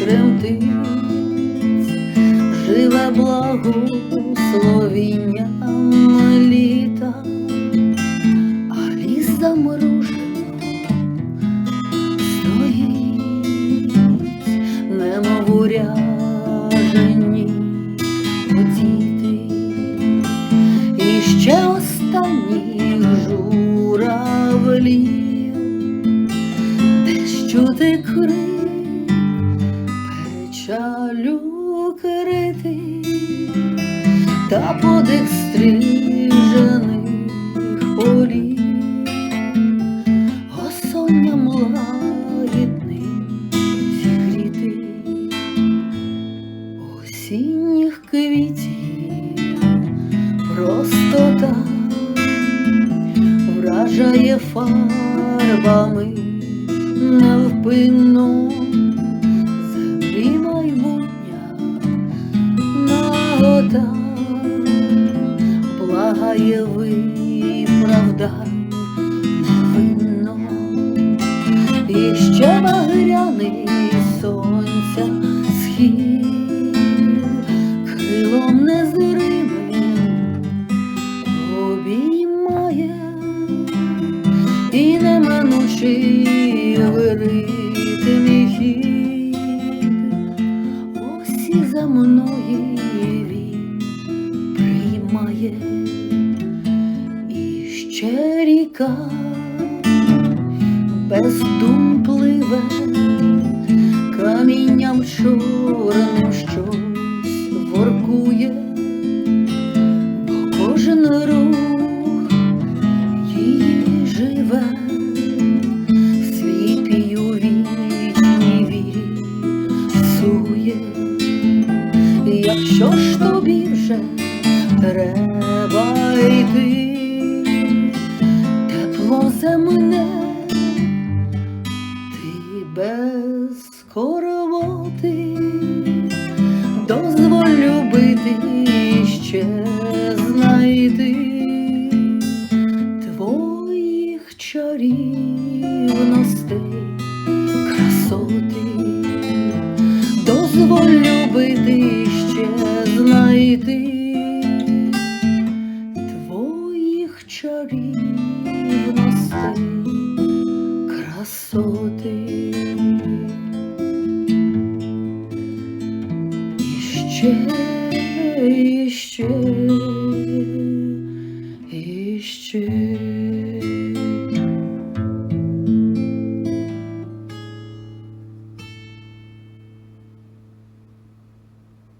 тремтить, живе благословінням літа, а ліс заморожено стоїть, немов уряжені діти, і ще останні журавлі, десь чути ти жалю крити та подих стрижаних полів, осонням лагідний зігрітий, осінніх квітів простота вражає фарбами невпинно. Нагота благає виправдай невинно і ще багряний сонця схід крилом незримим обіймає. І неминучий вирити мій хід за мною приймає і ще ріка без дум камінням чорним щось воркує, бо кожен рух її живе, сліпій у вічній вірі сує. Якщо ж тобі вже треба йти, тепло земне, ти без скорботи дозволь любити ще знайти твоїх чарівностей, красоти, дозволь любити ще знайти чарівностей, красоти. І ще, і ще, ще.